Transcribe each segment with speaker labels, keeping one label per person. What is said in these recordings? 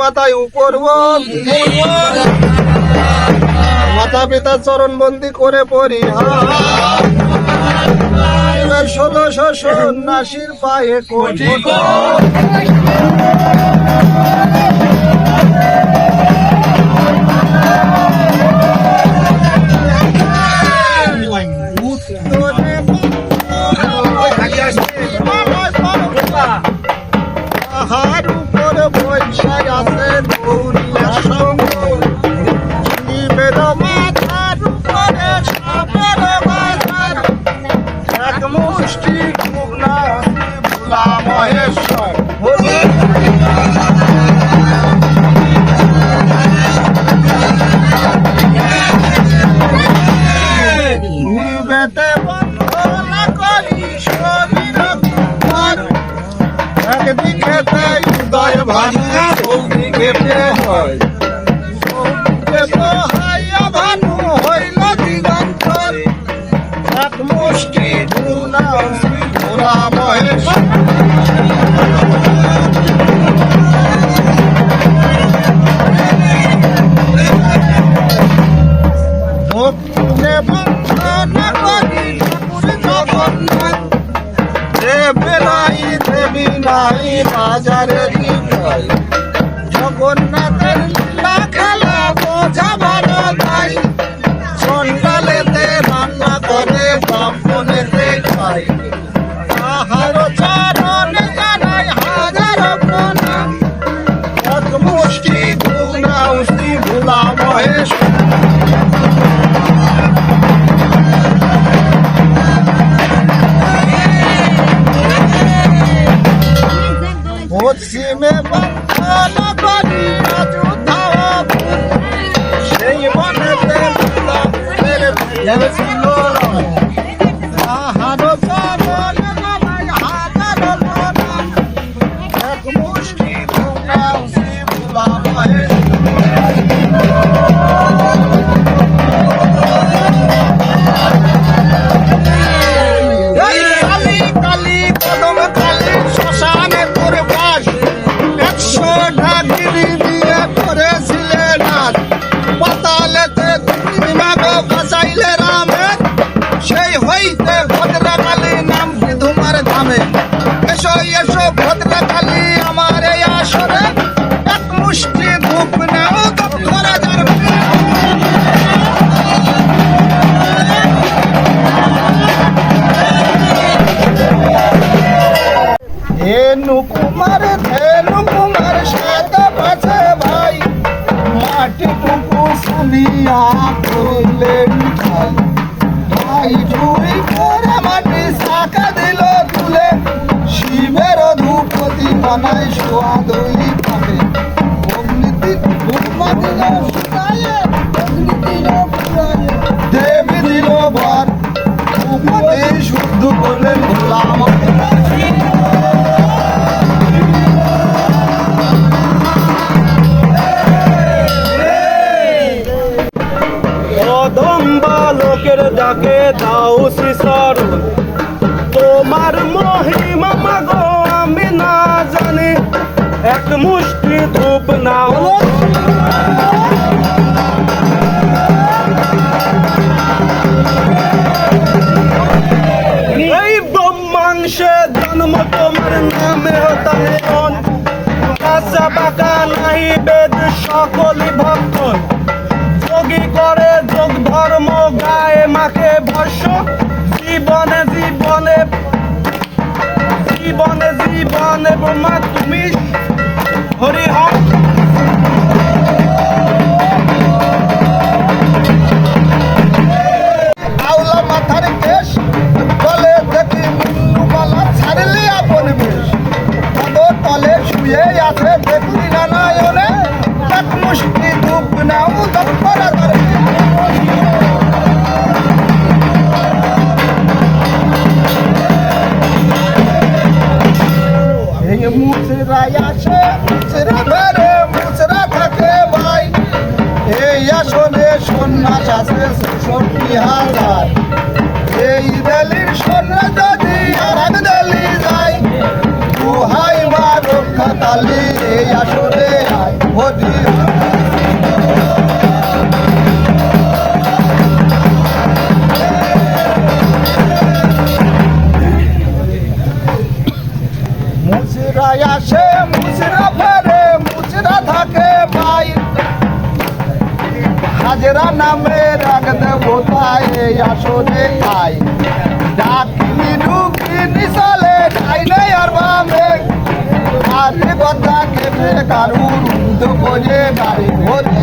Speaker 1: মাথায় উপর মাতা পিতা চরণবন্দি করে পরিহার। সদস্য সন্ন্যাসীর পায়ে কঠিন। পেতে একদিকে উদয় ভাঙা ভৌমিকে হয়। বাড়ি বাজারের জগন্নাথের ধেনু কুমার ধেনু কুমার সাত বাজে ভাই। মাটি টুকু শুনিয়া করলেন ঠাই ভাই জুড়ি করে মাটি শাখা দিল তুলে। শিবের ধূপতি বানায় শোয়া দই পাবে অগ্নিতি দিল দেবী দিল ভর শুদ্ধ বলে ভোলা
Speaker 2: পূজা পাকা বেদ সকলি যোগী করে যোগ ধর্ম, গায়ে মাকে ভস্য। জীবনে জীবনে জীবনে জীবনে ব্রহ্মা
Speaker 1: এই আসনে খাই ডাকিনি রুকিনি চলে ডাইনে আর বামে। আরে কথা কেমে কারুর উদ্ধ করে গাড়ি ভরে।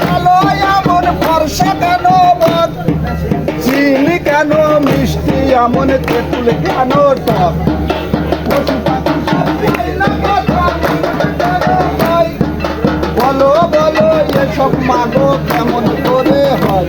Speaker 1: কালো এমন ফর্সা কেন চিনি কেন মিষ্টি এমন তেঁতুল কেন টক? বলো বলো, এসব মাগো কেমন করে হয়?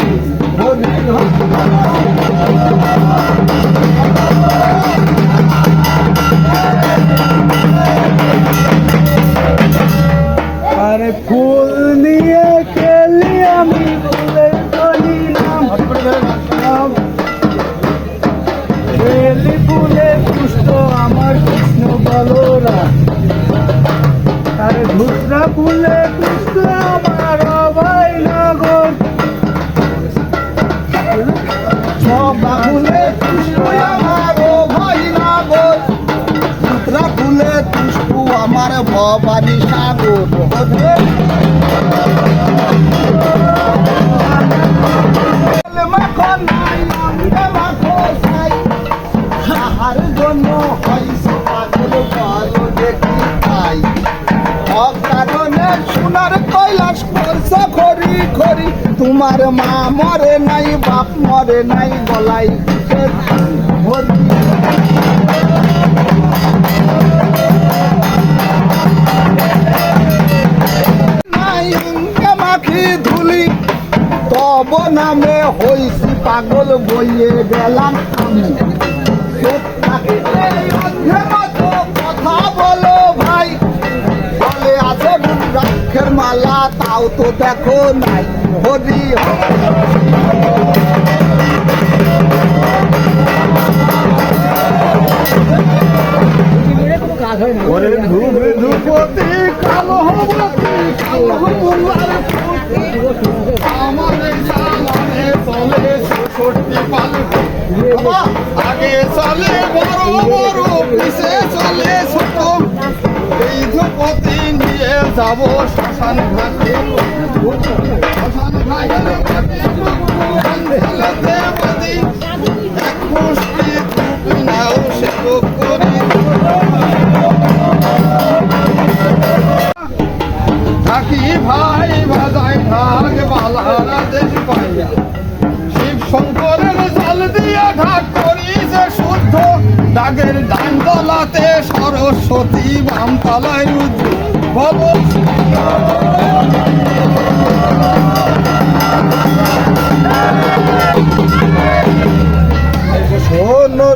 Speaker 1: আমার ভবানী সাগর হরি জন্য হইছে পাগল বড় দেখি পাই অকারণে সোনার কৈলাস করছে খরি খরি তোমার মা মরে নাই, বাপ মরে নাই ভরি মাখি ধুলি, তব নামে হইছি পাগল বইয়ে গেলাম আমি। কথা বলো ভাই। বলে আছে রুদ্রাক্ষের মালা, তাও তো দেখো নাই হরি ওরে ধুবে ধুপতি কালো হবতি কালো হবুলার আমার জালানে চলে ছোটটি পালক। আগে চলে, বড় বড়, পিছে চলে ছোট এই ধুপতি নিয়ে যাব শ্মশান ঘাটে ভাই বাজায় ঢাক বালারা দেশ পাইয়া। শিব শঙ্করের জল দিয়া ঢাক করি যে শুদ্ধ। ডাগের ডান তলাতে সরস্বতী বাম তলায় রুদ্র। ভব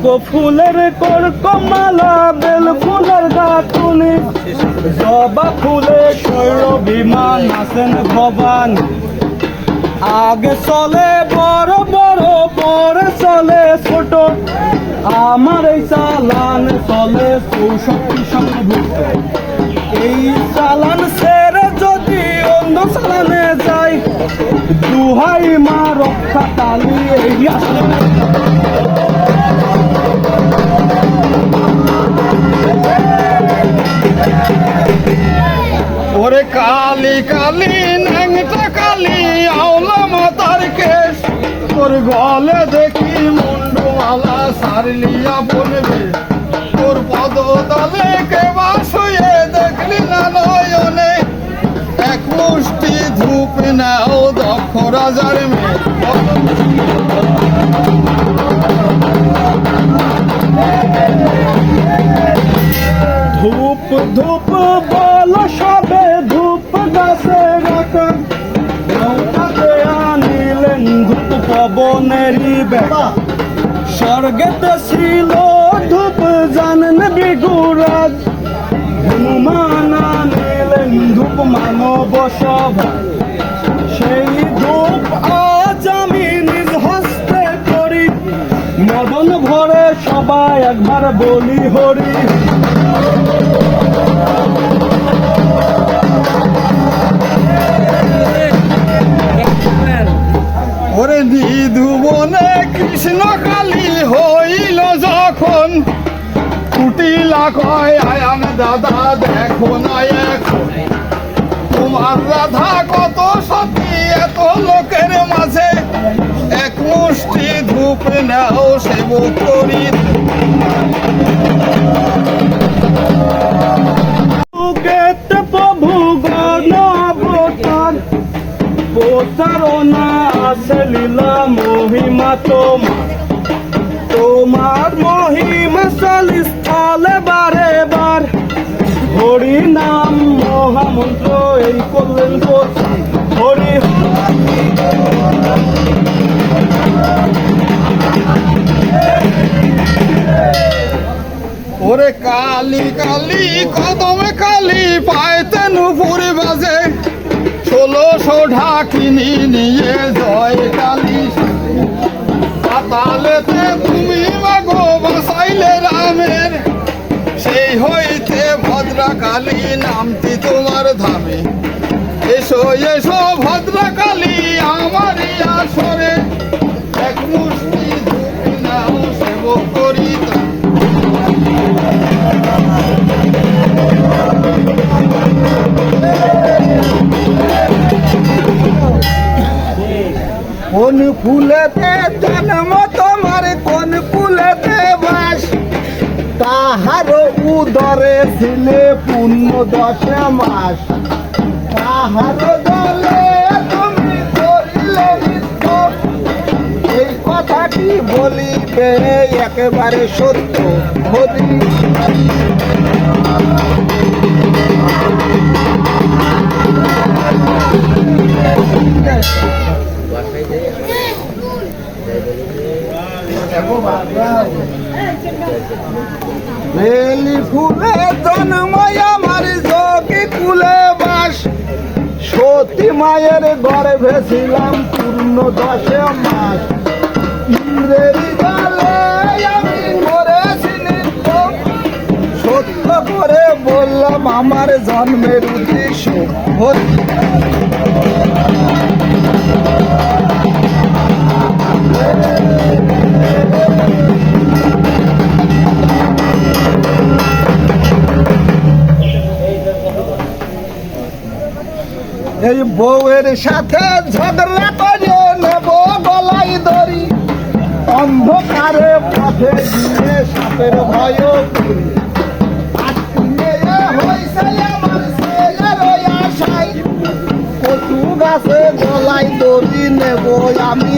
Speaker 2: ফুলের কর্ক মালা বেল ফুলের গাতুনি জবা ফুলে শৈল বিমান, আসেন ভবান। আগে চলে, বড় বড় পরে চলে, ছোট। আমার এই চালান চলে, চৌষট্টি সংভূত এই চালান সেরে যদি অন্য চালানে যাই দুহাই মা রক্ষা কালী এই আসলে
Speaker 1: কালি কালি ন্যাংটা কালি, আওলা মাতার কেশ। তোর গলে দেখি মুন্ডু মালা সারলিয়া বলবে তোর পদ তলে কে বাসুয়ে দেখলি না নয়নে। এক মুষ্টি ধূপ নাও দক্ষ রাজার মেয়ে।
Speaker 2: স্বর্গেতে ছিল ধূপ জানেন বিগুরাজ হনুমান আনিলেন ধূপ মানব সভা সেই ধূপ আজ আমি নিজ হস্তে করি। মদন ভরে সবাই একবার বলি হরি।
Speaker 1: ওরে নিধুবনে কৃষ্ণ যখন কুটিলা কয় আয়ান দাদা, দেখো না এখন। তোমার রাধা কত সতী, এত লোকের মাঝে। এক মুষ্টি ধূপ নাও সেব করি।
Speaker 2: প্রভু গণ অবতার। প্রতারণা মহিমা তোমার।
Speaker 1: কালি কালি কদমে কালি পাইতে নুপুর বাজে। ষোলোশো ঢাকিনি নিয়ে জয় কালী। পাতালেতে তুমি মাগো, বাসাইলে রামের। সেই হইতে ভদ্রাকালী, নামটি তোমার ধামে। এসো এসো ভদ্রাকালী, আমার দশে মাস তাহার দলে তুমি করিলে এই কথাটি বলিবে একেবারে সত্য হরি বেলি ফুলে জন্ময় আমার যোগী কুলে বাস। সতী মায়ের গর্ভে ছিলাম পূর্ণ দশে মাস। ইন্দ্রের জালে আমি মরেছি সত্য করে বললাম, আমার জন্মের উদ্দেশ্য হরি এই বউয়ের সাথে ঝগড়া করে নেব গলাই দড়ি। অন্ধকারে পথে দিয়ে সাপের ভয় গলাই আমি